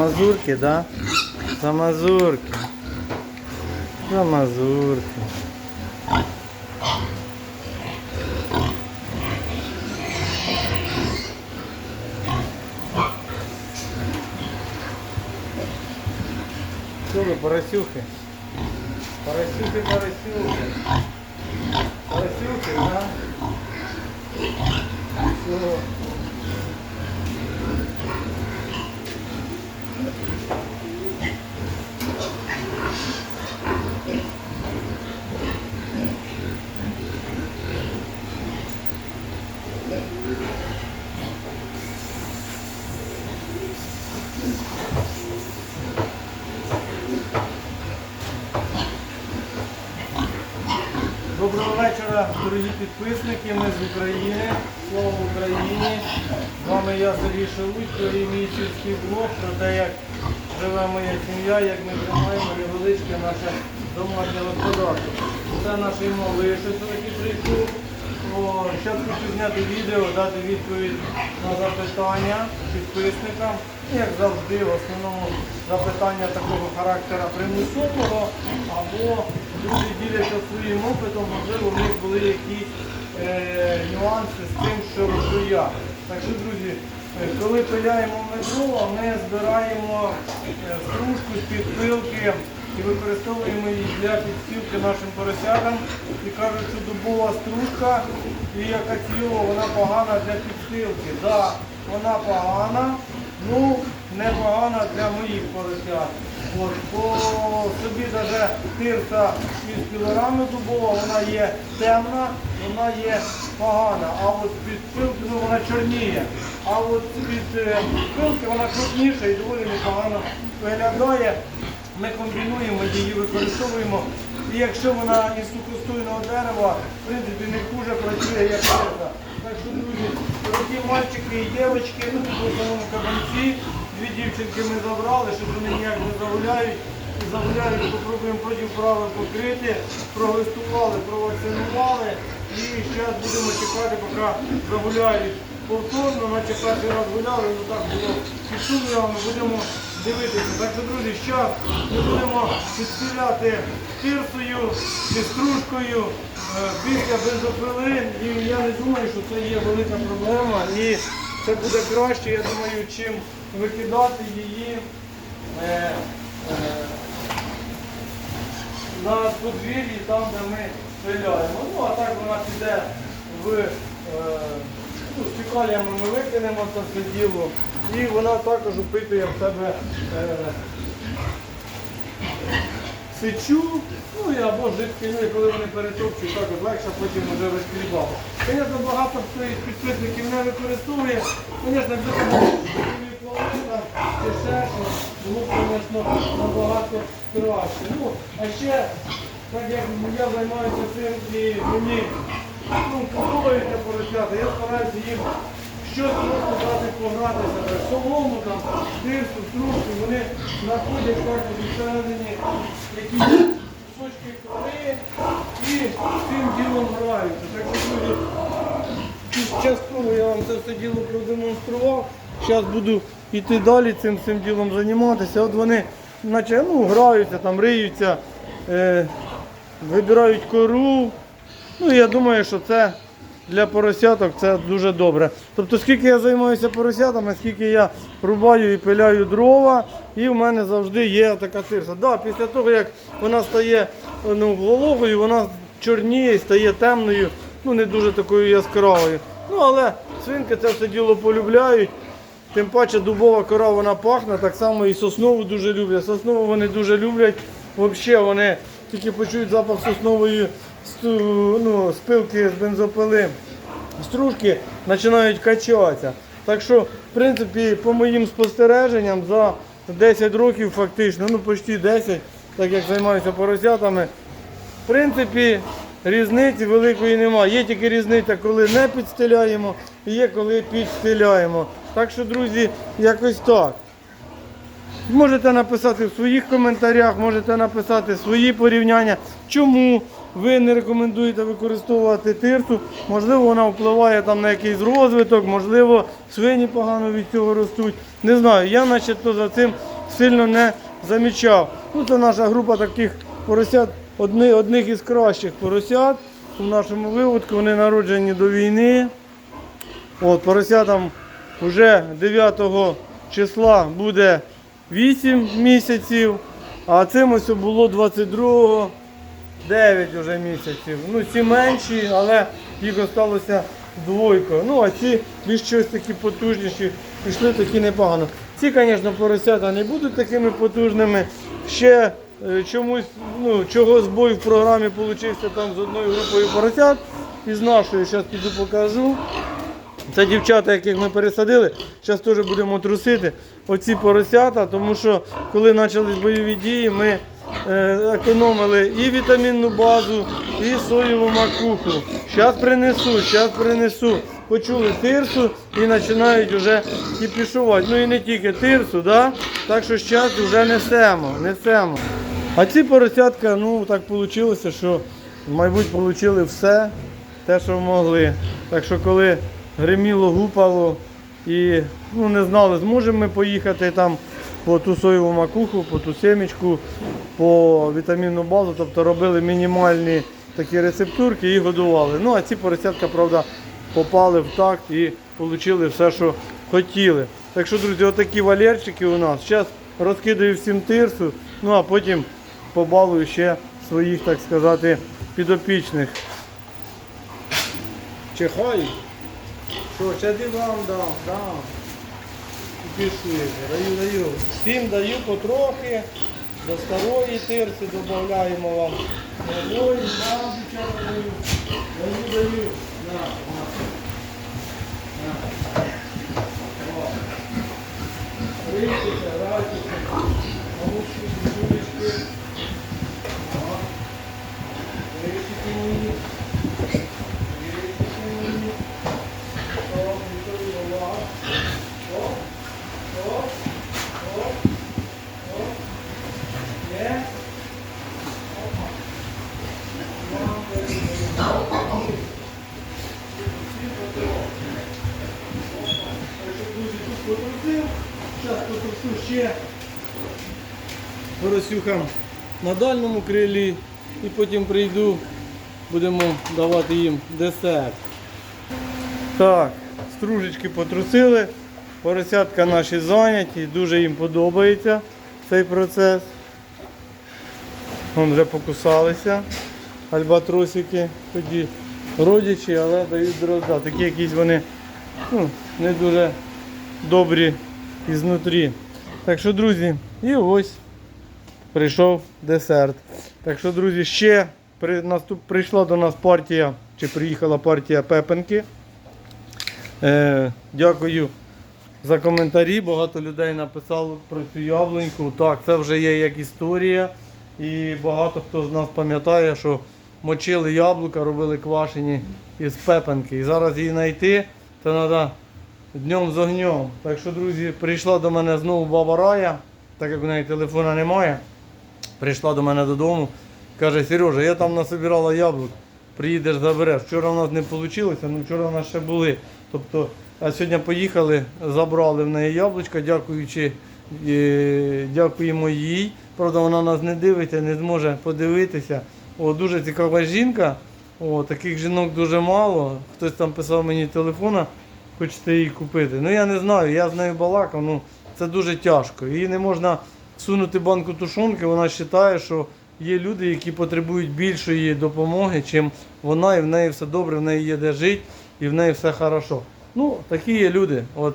Замазурки, да? Замазурки. Замазурки. Что вы, поросюхи? Поросюхи, поросюхи. Поросюхи, да? Все. Дорогі підписники. Ми з України. Слава Україні. З вами я Сергій Шелудько і мій сільський блог про те, як живе моя сім'я, як ми тримаємо невеличке наше домашнє господарство. Це наш малий, що сьогодні прийшов. Зараз хочу зняти відео, дати відповідь на запитання підписникам. Як завжди, в основному запитання такого характера примусового, або люди діляться своїм опитом, можливо, в них були якісь е, нюанси з тим, що роблю я. Так що, друзі, е, коли пиляємо метро, ми збираємо е, стружку з підпилки і використовуємо її для підстілки нашим поросятам. І кажуть, що дубова стружка і яка ціло, вона погана для підстилки. Так, да, вона погана, ну не погана для моїх поросят. По собі даже тирса із кілограми дубова, вона є темна, вона є погана. А от під пилки ну, вона чорніє. А от під е, пилки вона крупніша і доволі непогано виглядає. Ми комбінуємо її, використовуємо. І якщо вона із сухостойного дерева, в принципі, не хуже працює, як тирса. Так що, друзі, дорогі мальчики і дівчатки, ну в основному кабанці. Дві дівчинки ми забрали, щоб вони ніяк не загуляють. І загуляють, попробуємо проти правил покрити, прогестували, провакцинували. І зараз будемо чекати, поки загуляють повторно, наче перший раз гуляли, ну так було під сумнівами, будемо дивитися. Так що, друзі, зараз ми будемо підстріляти тирсою чи стружкою е, після бензопили. І я не думаю, що це є велика проблема. І це буде краще, я думаю, чим викидати її. Е, е, на подвір'ї, там, де ми пиляємо. Ну, а так вона піде в е, ну, з фекаліями ми викинемо це все діло. І вона також упитує в себе е, сечу, ну і або жидкий, і коли вони перетопчуть, також легше потім вже розкрібати. Звісно, багато хто із підписників не використовує. Звісно, це ще щось, було звісно, набагато краще. Ну, а ще, так як я займаюся цим і мені ну, подобається поросята, я стараюся їм щось просто дати погратися, солому, там, дирсу, стружку, вони знаходять також всередині якісь кусочки кори і цим ділом граються. Так що, друзі, Частково я вам це все діло продемонстрував. Зараз буду йти далі цим цим ділом займатися. От вони наче, ну, граються, там риються, е, вибирають кору. Ну, я думаю, що це для поросяток це дуже добре. Тобто, скільки я займаюся поросятами, скільки я рубаю і пиляю дрова, і в мене завжди є така тирса. Да, після того, як вона стає ну, вологою, вона чорніє, стає темною, ну не дуже такою яскравою. Ну, але свинки це все діло полюбляють. Тим паче дубова кора вона пахне, так само і соснову дуже люблять. Соснову вони дуже люблять. Взагалі вони тільки почують запах соснової ну, спилки з бензопили, стружки починають качатися. Так що, в принципі, по моїм спостереженням, за 10 років фактично, ну почти 10, так як займаюся поросятами, в принципі, різниці великої немає. Є тільки різниця, коли не підстеляємо, і є коли підстеляємо. Так що, друзі, якось так. Можете написати в своїх коментарях, можете написати свої порівняння, чому ви не рекомендуєте використовувати тирсу. Можливо, вона впливає там на якийсь розвиток, можливо, свині погано від цього ростуть. Не знаю, я начебто за цим сильно не замічав. Ну, це наша група таких поросят, одни, одних із кращих поросят. У нашому виводку вони народжені до війни. От, поросятам вже 9 числа буде 8 місяців, а цим ось було 22 9 вже місяців. Ну, ці менші, але їх осталося двойко. Ну, а ці більш щось такі потужніші, пішли такі непогано. Ці, звісно, поросята не будуть такими потужними. Ще е, чомусь, ну, чого збой в програмі получився там з одною групою поросят. Із нашою, зараз піду покажу. Це дівчата, яких ми пересадили. Зараз теж будемо трусити оці поросята, тому що коли почались бойові дії, ми економили і вітамінну базу, і соєву макуху. Зараз принесу, зараз принесу. Почули тирсу і починають вже кіпішувати. Ну і не тільки тирсу, да? так що зараз вже несемо, несемо. А ці поросятка, ну так вийшло, що, мабуть, отримали все, те, що могли. Так що коли гриміло, гупало і ну, не знали, зможемо ми поїхати там по ту соєву макуху, по ту семечку, по вітамінну базу, тобто робили мінімальні такі рецептурки і годували. Ну а ці поросятка, правда, попали в такт і отримали все, що хотіли. Так що, друзі, отакі валерчики у нас. Зараз розкидаю всім тирсу, ну а потім побалую ще своїх, так сказати, підопічних. Чихай. Що, ще ти вам дам, дам. Пішли. Даю, даю. Всім даю потрохи. До старої тирси додаємо вам. Даю. Даю, даю. На, на. На. О. Райтеся. Малушки, дівчулечки. О. Рийте мої. Рийте мої. О, Вікторія, увага. О, о, о, о. Є. Опа. Вам передаємо. Всі потрохи. Опа. Так що, друзі, тут потрусив. Зараз потрушу ще поросюхам на дальньому крилі і потім прийду, будемо давати їм десерт. Так, стружечки потрусили, поросятка наші зайняті, дуже їм подобається цей процес. Вон вже покусалися альбатросики, тоді родичі, але дають дрозда. Такі якісь вони ну, не дуже добрі ізнутрі. Так що, друзі, і ось прийшов десерт. Так що, друзі, ще при, наступ, прийшла до нас партія, чи приїхала партія пепенки. Е, дякую за коментарі. Багато людей написало про цю яблуньку. Так, це вже є як історія. І багато хто з нас пам'ятає, що мочили яблука, робили квашені із пепенки. І зараз її знайти, це треба днем з огнем. Так що, друзі, прийшла до мене знову баба Рая, так як у неї телефона немає. Прийшла до мене додому. Каже, Сережа, я там насобирала яблук, приїдеш, забереш. Вчора у нас не вийшло, ну вчора у нас ще були. Тобто, а сьогодні поїхали, забрали в неї яблучка, дякуючи, е, дякуємо їй. Правда, вона нас не дивиться, не зможе подивитися. О, дуже цікава жінка. О, таких жінок дуже мало. Хтось там писав мені телефона, хочете її купити. Ну я не знаю, я з нею балакав, ну це дуже тяжко. Її не можна сунути банку тушонки, вона вважає, що є люди, які потребують більшої допомоги, чим вона, і в неї все добре, в неї є де жити, і в неї все хорошо. Ну, такі є люди. От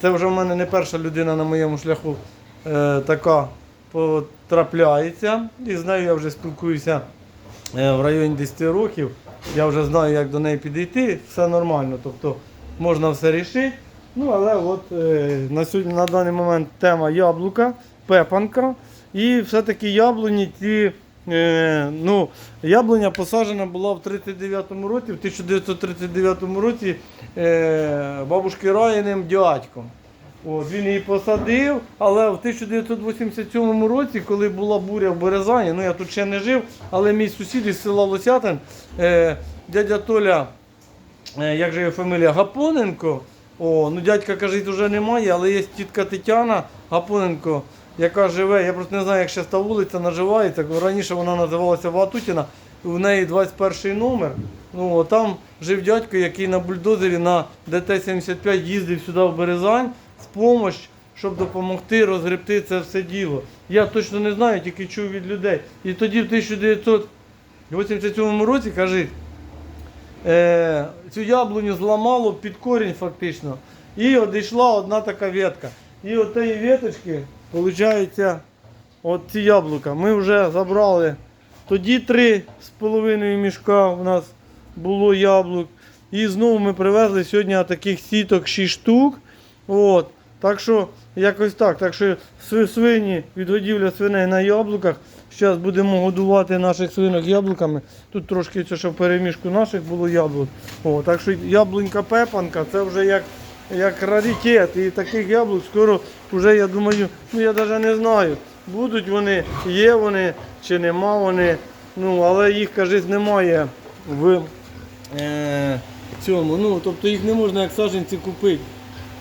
це вже в мене не перша людина на моєму шляху е, така потрапляється. І з нею я вже спілкуюся е, в районі 10 років. Я вже знаю, як до неї підійти, все нормально. Тобто можна все рішити. Ну, але от е, на сьогодні на даний момент тема яблука, пепанка. І все-таки яблуні ті. Е, ну, яблуня посаджена була в 39-му році, в 1939 році е, бабушки Раїним дядьком. От, він її посадив, але в 1987 році, коли була буря в Березані, ну я тут ще не жив, але мій сусід із села Лосятин, е, дядя Толя, е, як же його фамілія, Гапоненко. О, ну дядька каже, вже немає, але є тітка Тетяна Гапоненко. Яка живе, я просто не знаю, як зараз та вулиця називається. Раніше вона називалася Ватутіна, в неї 21 номер. Ну, там жив дядько, який на бульдозері на ДТ-75 їздив сюди в Березань в помощь, щоб допомогти розгребти це все діло. Я точно не знаю, тільки чув від людей. І тоді в 1987 році, кажуть, е, цю яблуню зламало під корінь фактично. І одійшла одна така ветка. І от тієї веточки, виходить, от ці яблука. Ми вже забрали. Тоді три з половиною мішка у нас було яблук. І знову ми привезли сьогодні таких сіток 6 штук. От. Так що якось так. Так що свині, відгодівля свиней на яблуках. Зараз будемо годувати наших свинок яблуками. Тут трошки це, що в перемішку наших було яблук. О, так що яблунька пепанка це вже як, як раритет. І таких яблук скоро вже, я думаю, ну я навіть не знаю, будуть вони, є вони чи нема вони. Ну, але їх, кажуть, немає в е, цьому. Ну, тобто їх не можна як саджанці купити.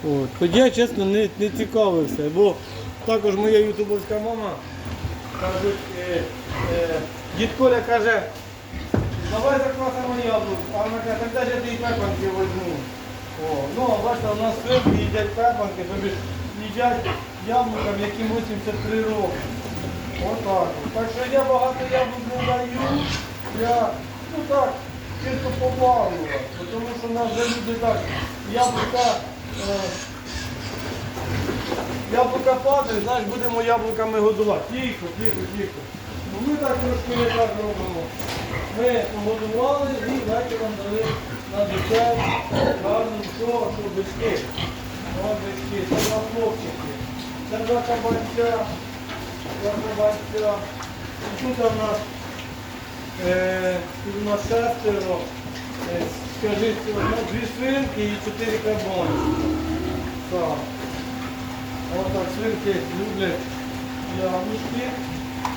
От. Хоч я, чесно, не, не цікавився, бо також моя ютубовська мама кажуть, е, е, дід Коля каже, давай заквасимо яблук, а вона каже, дай я ті пепанки возьму. Ну, а бачите, у нас свинки їдять пепанки, тобі ж їдять яблукам, яким 83 роки. Отак. Так що я багато яблук не даю. Я, ну так, чисто побалувати. Тому що в нас вже люди так, яблука, е, яблука падають, знаєш, будемо яблуками годувати. Тихо, тихо, тихо. Ну ми так трошки не так робимо. Ми погодували і вечором дали на дітей гарно що, що бички. О, бички, це два хлопчики. Це два кабанця. Це кабанця. І тут у нас, е, нас шестеро. Е, скажіть, ну, дві свинки і чотири кабани. Так. Ось так свинки люблять яблучки.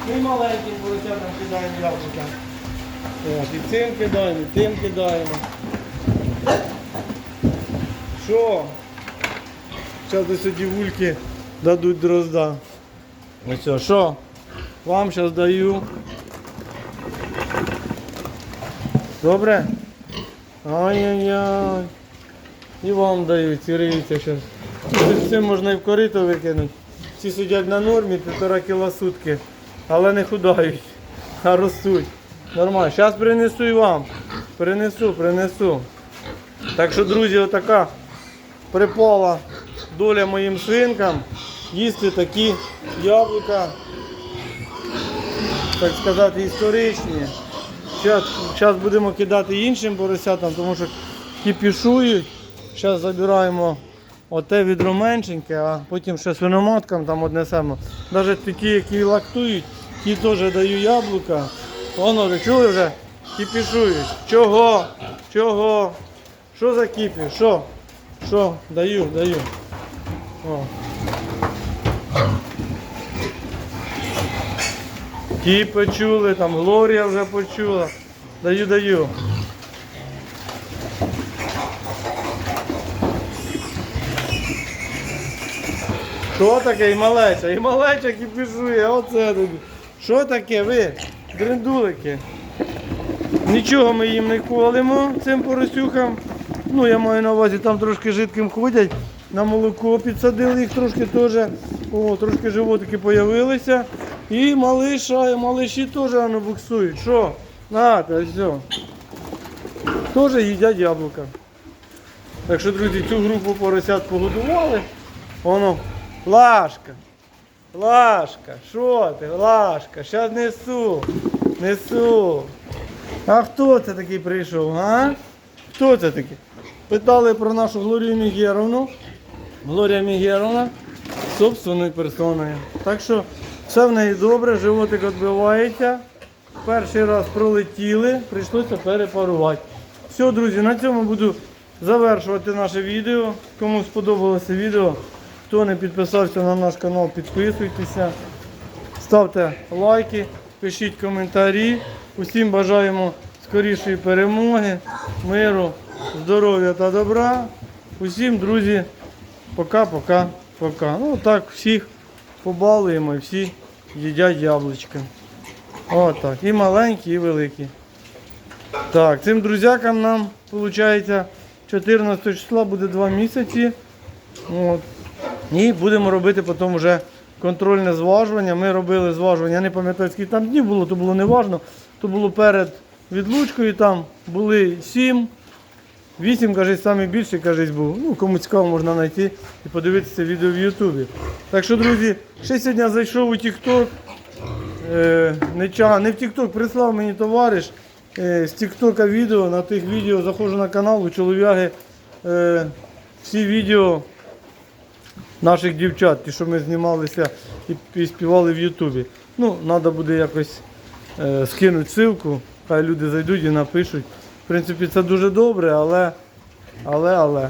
Ми маленьким поросятам кидаємо яблука. І цим кидаємо, і тим кидаємо. Що? Зараз сьогодні вульки дадуть дрозда. Ось що, що? Вам зараз даю. Добре? Ай-яй-яй. І вам дають, ціривіться зараз. Все можна і в корито викинути. Всі сидять на нормі, півтора кіла сутки, але не худають, а ростуть. Нормально. Зараз принесу і вам. Принесу, принесу. Так що, друзі, отака припала доля моїм свинкам їсти такі яблука, так сказати, історичні. Зараз будемо кидати іншим поросятам, тому що кипішують. Зараз забираємо оте відро меншеньке, а потім ще свиноматкам там однесемо. Навіть такі, які лактують, ті теж даю яблука. Воно, ви чули вже? Кипішують. Чого? Чого? Що за кипіш? Що? Що? Даю, даю. О. Ті почули, там Глорія вже почула. Даю, даю. Що таке і малеча? І малеча кипішує, оце тобі. Що таке ви? Гриндулики. Нічого ми їм не колимо цим поросюхам. Ну, я маю на увазі, там трошки жидким ходять. На молоко підсадили їх трошки теж. О, трошки животики з'явилися. І малиша, і малиші теж воно буксують. Що? На, та все. Теж їдять яблука. Так що, друзі, цю групу поросят погодували. Воно, Лашка. Лашка, що ти, Лашка, зараз несу, несу. А хто це такий прийшов, а? Хто це такий? Питали про нашу Глорію Мігеровну. Глорія Мігеровна собственною персоною. Так що все в неї добре, животик відбивається. Перший раз пролетіли, прийшлося перепарувати. Все, друзі, на цьому буду завершувати наше відео. Кому сподобалося відео, хто не підписався на наш канал, підписуйтеся. Ставте лайки, пишіть коментарі. Усім бажаємо скорішої перемоги, миру, здоров'я та добра. Усім, друзі, пока-пока-пока. Ну так, всіх побалуємо і всі їдять яблучка. Отак. І маленькі, і великі. Так, цим друзякам нам, виходить, 14 числа буде 2 місяці. От. І будемо робити потім вже контрольне зважування. Ми робили зважування, я не пам'ятаю, скільки там днів було, то було не важно. То було перед відлучкою, там були 7. 8, кажуть, саме більше, кажуть, був. Ну, кому цікаво, можна знайти і подивитися відео в Ютубі. Так що, друзі, ще сьогодні зайшов у TikTok. Е, не, не в TikTok, прислав мені товариш е, з TikTok відео. На тих відео заходжу на канал у чолов'яги. Е, всі відео наших дівчат, ті, що ми знімалися і, і співали в Ютубі. Ну, треба буде якось е, скинути ссылку, хай люди зайдуть і напишуть. В принципі, це дуже добре, але, але, але.